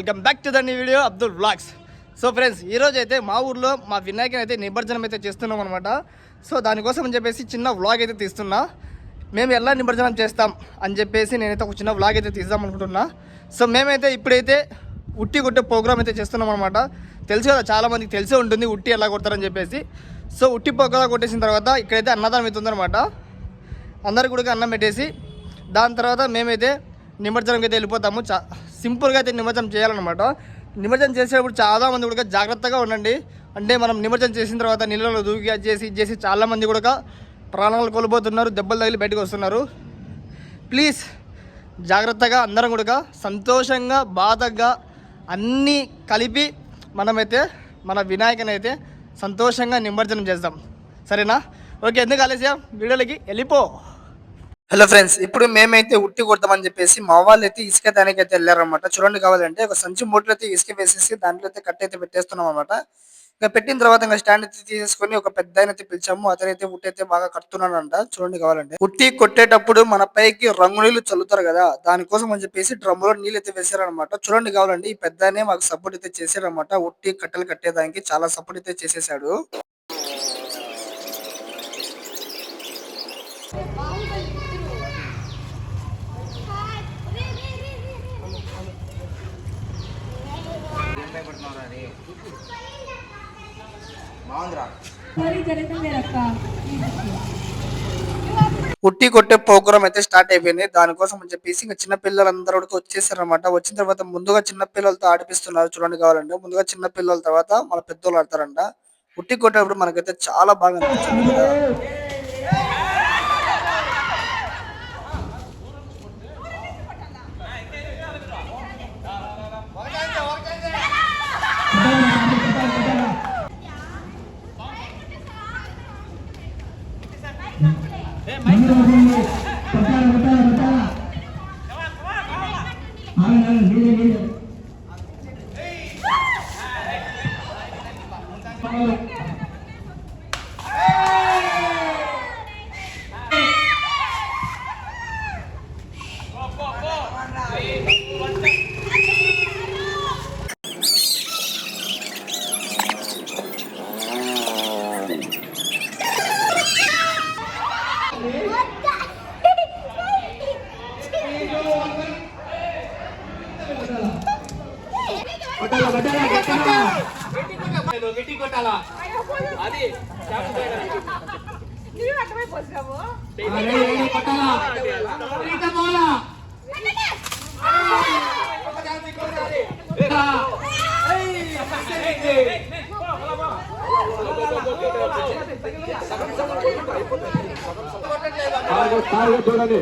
Welcome back to the new video Abdul blogs so friends ఈరోజు అయితే మా ఊర్లో మా వినాయకుని అయితే నిమజ్జనం అయితే చేస్తున్నాం అనమాట సో దానికోసం అని చెప్పేసి చిన్న వ్లాగ్ అయితే తీస్తున్నా. మేము ఎలా నిమజ్జనం చేస్తాం అని చెప్పేసి నేనైతే ఒక చిన్న వ్లాగ్ అయితే తీద్దాం అనుకుంటున్నా. సో మేమైతే ఇప్పుడైతే ఉట్టి కొట్టే ప్రోగ్రామ్ అయితే చేస్తున్నాం అనమాట తెలుసు కదా చాలామందికి తెలిసే ఉంటుంది ఉట్టి ఎలా కొడతారని చెప్పేసి. సో ఉట్టి ప్రోగ్రామ్ కొట్టేసిన తర్వాత ఇక్కడైతే అన్నదానం అవుతుందన్నమాట అందరికి కూడా అన్నం పెట్టేసి దాని తర్వాత మేమైతే నిమజ్జనంకి అయితే వెళ్ళిపోతాము. చా సింపుల్గా అయితే నిమజ్జనం చేయాలన్నమాట. నిమజ్జనం చేసేటప్పుడు చాలామంది కూడా జాగ్రత్తగా ఉండండి. అంటే మనం నిమజ్జనం చేసిన తర్వాత నీళ్ళలో దూకి చేసి చేసి చాలామంది కూడా ప్రాణాలు కోల్పోతున్నారు దెబ్బలు తగిలి బయటకు వస్తున్నారు. ప్లీజ్ జాగ్రత్తగా అందరం కూడా సంతోషంగా బాధగా అన్నీ కలిపి మనమైతే మన వినాయకుని అయితే సంతోషంగా నిమజ్జనం చేద్దాం. సరేనా? ఓకే ఎందుకు ఆలస్యం? వీడియోలకి వెళ్ళిపో. హలో ఫ్రెండ్స్ ఇప్పుడు మేమైతే ఉట్టి కొడతామని చెప్పేసి మా వాళ్ళు అయితే ఇసుక దానికి అయితే వెళ్ళారనమాట చూడండి కావాలంటే ఒక సంచి మూటలు అయితే ఇసుక వేసేసి దాంట్లో అయితే కట్ అయితే పెట్టేస్తున్నాం అనమాట ఇంకా పెట్టిన తర్వాత ఇంకా స్టాండ్ అయితే తీసేసుకొని ఒక పెద్ద అయితే పిలిచాము. అతనైతే ఉట్టి అయితే బాగా కడుతున్నాడంట. చూడండి కావాలంటే. ఉట్టి కొట్టేటప్పుడు మన పైకి రంగు నీళ్ళు చల్లుతారు కదా దానికోసం అని చెప్పేసి డ్రమ్ములో నీళ్ళు అయితే వేసారనమాట చూడండి కావాలంటే ఈ పెద్ద మాకు సపోర్ట్ అయితే చేశారనమాట ఉట్టి కట్టెలు కట్టేదానికి చాలా సపోర్ట్ అయితే చేసేసాడు ఉట్టి కొట్టే ప్రోగ్రామ్ అయితే స్టార్ట్ అయిపోయింది. దానికోసం అని చెప్పేసి ఇంకా చిన్నపిల్లలందరూ కూడా వచ్చేసారు అనమాట వచ్చిన తర్వాత ముందుగా చిన్న పిల్లలతో ఆడిపిస్తున్నారు చూడండి కావాలంటే. ముందుగా చిన్న పిల్లల తర్వాత మన పెద్దోళ్ళు ఆడతారంట. ఉట్టి కొట్టేటప్పుడు మనకైతే చాలా బాగా అనిపించింది కదా. చూడండి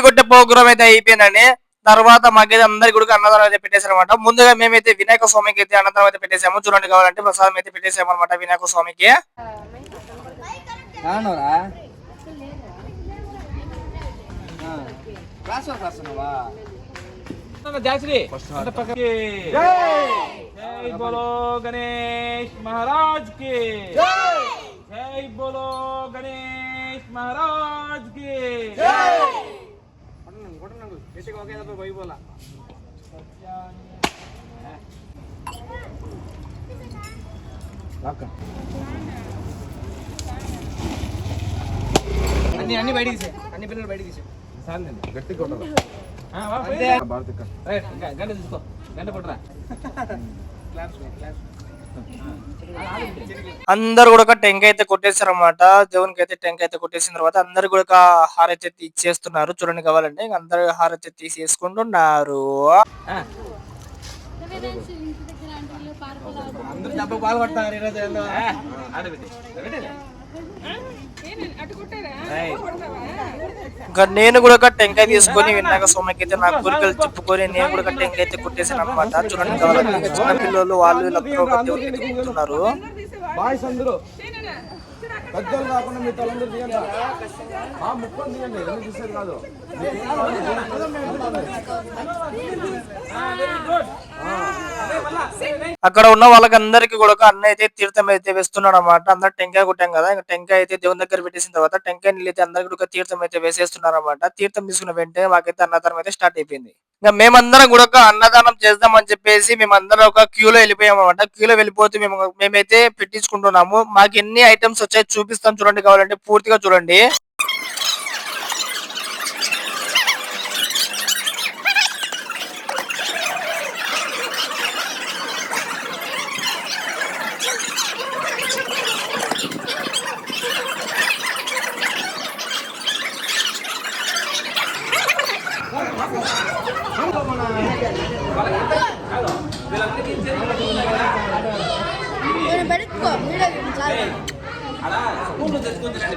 కొట్టే ప్రోగ్రామ్ అయితే అయిపోయిందండి. తర్వాత మాకైతే అందరికి కూడా అన్నదానం అయితే పెట్టేశారు అనమాట ముందుగా మేమైతే వినాయక స్వామికి అయితే అన్నదానం అయితే పెట్టేసాము చూడండి కావాలంటే ప్రసాదం అయితే పెట్టేసాము అనమాట వినాయక స్వామికి. జయశ్రీ జై! బోలో గణేష్ మహారాజ్కి జై బోలో గణేష్ మహారాజ్కి అన్ని అన్ని బయట తీసే అన్ని పిల్లలు బయట తీసే ఆ, వా, పోయి. రైట్, ఇంకా గంట తీసుకో గంట కొట్టరా అందరు కూడా ఒక టెంకాయ అయితే కొట్టేశారు అనమాట దేవునికి అయితే టెంకాయ అయితే కొట్టేసిన తర్వాత అందరు కూడా ఒక హారతి అయితే ఇచ్చేస్తున్నారు చూడండి కావాలంటే అందరు హారతి అయితే తీసేసుకుంటున్నారు. అందరూ ఇంకా నేను కూడా ఒక టెంకాయ తీసుకొని విన్నాక సోమకి అయితే నా కోరికలు చెప్పుకొని నేను కూడా ఒక టెంకాయ అయితే కొట్టేసాను అనమాట చూడండి కావాలంటే చిన్న పిల్లలు వాళ్ళు వీళ్ళందరూ ఒక పెద్దలు కాకుండా మీ తలందరూ తీయండి. ఆ ముక్కలు తీయండి ఎందుకు తీసేది కాదు. ఆ, వెరీ గుడ్. అక్కడ ఉన్న వాళ్ళకందరికీ కూడా ఒక అన్న అయితే తీర్థం అయితే వేస్తున్నాడు అనమాట అందరు టెంకాయ కొట్టాం కదా ఇంకా టెంకాయ అయితే దేవుని దగ్గర పెట్టేసిన తర్వాత టెంకాయ నీళ్ళు అయితే అందరికి కూడా తీర్థం అయితే వేసేస్తున్నారు అనమాట తీర్థం తీసుకున్న వెంటనే మాకైతే అన్నదానం అయితే స్టార్ట్ అయిపోయింది. ఇంకా మేమందరం కూడా ఒక అన్నదానం చేద్దాం అని చెప్పేసి మేమందరం ఒక క్యూలో వెళ్ళిపోయాం అనమాట క్యూలో వెళ్ళిపోతే మేము మేమైతే పెట్టించుకుంటున్నాము. మాకు ఎన్ని ఐటమ్స్ వచ్చాయి చూపిస్తాం చూడండి కావాలంటే పూర్తిగా చూడండి.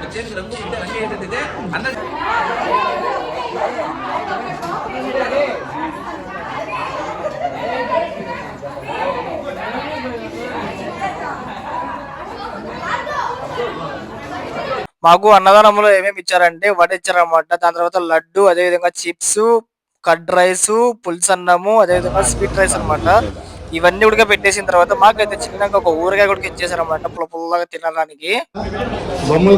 చేతికి రంగు ఉంటే రంగు ఏంటంటే మాకు అన్నదానంలో ఏమేమి ఇచ్చారంటే వడ ఇచ్చారన్నమాట. దాని తర్వాత లడ్డు అదేవిధంగా చిప్స్ కడ్ రైస్ పులుసు అదేవిధంగా స్వీట్ రైస్ అన్నమాట. ఇవన్నీ కూడా పెట్టేసిన తర్వాత మాకైతే చిన్నగా ఒక ఊరగాయ కూడా ఇచ్చేసారన్నమాట పుల్ల పుల్లగా తినడానికి. బొమ్మలు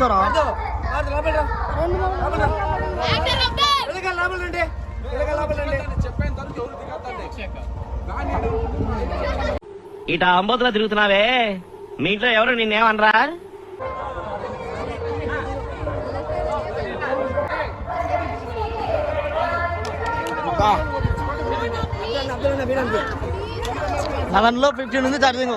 కూర్చోరా? ఇట అంబోతులో తిరుగుతున్నావే? మీ ఇంట్లో ఎవరు? నిన్నేమనరా? లెవెన్లో ఫిఫ్టీన్ ఉంది ఛార్జింగ్